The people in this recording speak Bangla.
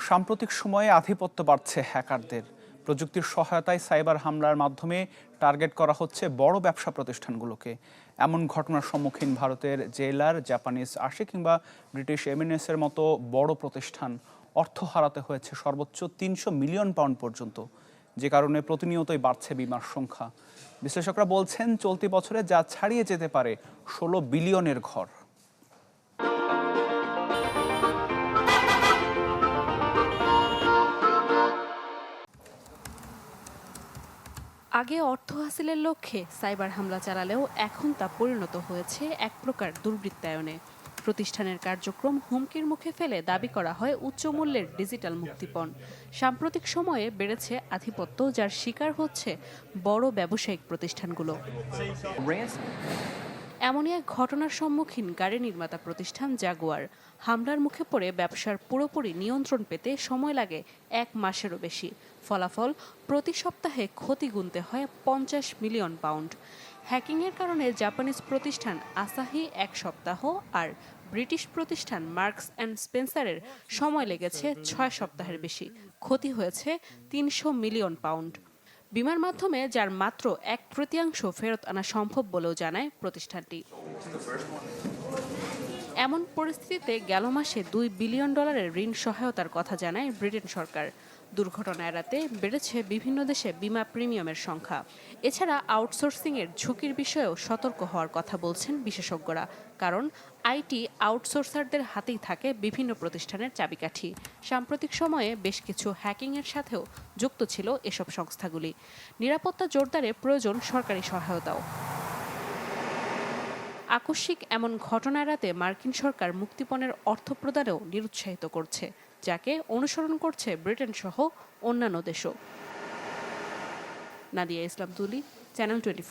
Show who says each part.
Speaker 1: সাম্প্রতিক সময়ে আধিপত্য বাড়ছে হ্যাকারদের। প্রযুক্তির সহায়তায় সাইবার হামলার মাধ্যমে টার্গেট করা হচ্ছে বড় ব্যবসা প্রতিষ্ঠানগুলোকে। এমন ঘটনার সম্মুখীন ভারতের জেলার জাপানিজ আশি কিংবা ব্রিটিশ এমিনেসের মতো বড় প্রতিষ্ঠান অর্থ হারাতে হয়েছে সর্বোচ্চ তিনশো মিলিয়ন পাউন্ড পর্যন্ত। যে কারণে প্রতিনিয়তই বাড়ছে বিমার সংখ্যা। বিশ্লেষকরা বলছেন, চলতি বছরে যা ছাড়িয়ে যেতে পারে ষোলো বিলিয়নের ঘর।
Speaker 2: আগে অর্থ হাসিলের লক্ষ্যে সাইবার হামলা চালালেও এখন তা পরিণত হয়েছে এক প্রকার দুর্বৃত্তায়নে। প্রতিষ্ঠানের কার্যক্রম হুমকির মুখে ফেলে দাবি করা হয় উচ্চ মূল্যের ডিজিটাল মুক্তিপণ। সাম্প্রতিক সময়ে বেড়েছে আধিপত্য যার শিকার হচ্ছে বড় ব্যবসায়িক প্রতিষ্ঠানগুলো। এমনই এক ঘটনার সম্মুখীন গাড়ি নির্মাতা প্রতিষ্ঠান জাগুয়ার। হামলার মুখে পড়ে ব্যবসার পুরোপুরি নিয়ন্ত্রণ পেতে সময় লাগে এক মাসেরও বেশি। ফলাফল, প্রতি সপ্তাহে ক্ষতি গুনতে হয় পঞ্চাশ মিলিয়ন পাউন্ড। হ্যাকিংয়ের কারণে জাপানিজ প্রতিষ্ঠান আসাহি এক সপ্তাহ আর ব্রিটিশ প্রতিষ্ঠান মার্কস অ্যান্ড স্পেন্সারের সময় লেগেছে ছয় সপ্তাহের বেশি। ক্ষতি হয়েছে তিনশো মিলিয়ন পাউন্ড। বিমার মাধ্যমে, যার মাত্র এক তৃতীয়াংশ ফেরত আনা সম্ভব বলেও জানায় প্রতিষ্ঠানটি। এমন পরিস্থিতিতে গেল মাসে দুই বিলিয়ন ডলারের ঋণ সহায়তার কথা জানায় ব্রিটেন সরকার। দুর্ঘটনা এড়াতে বেড়েছে বিভিন্ন দেশে বিমা প্রিমিয়ামের সংখ্যা। এছাড়া আউটসোর্সিংয়ের ঝুঁকির বিষয়েও সতর্ক হওয়ার কথা বলছেন বিশেষজ্ঞরা, কারণ আইটি আউটসোর্সারদের হাতেই থাকে বিভিন্ন প্রতিষ্ঠানের চাবিকাঠি। সাম্প্রতিক সময়ে বেশ কিছু হ্যাকিংয়ের সাথেও যুক্ত ছিল এসব সংস্থাগুলি। নিরাপত্তা জোরদারে প্রয়োজন সরকারি সহায়তাও। আকস্মিক এমন ঘটনা এড়াতে মার্কিন সরকার মুক্তিপণের অর্থ প্রদানেও নিরুৎসাহিত করছে। যাকে অনুসরণ করছে ব্রিটেন সহ অন্যান্য দেশও। নাদিয়া ইসলাম তুলি চ্যানেল টোয়েন্টি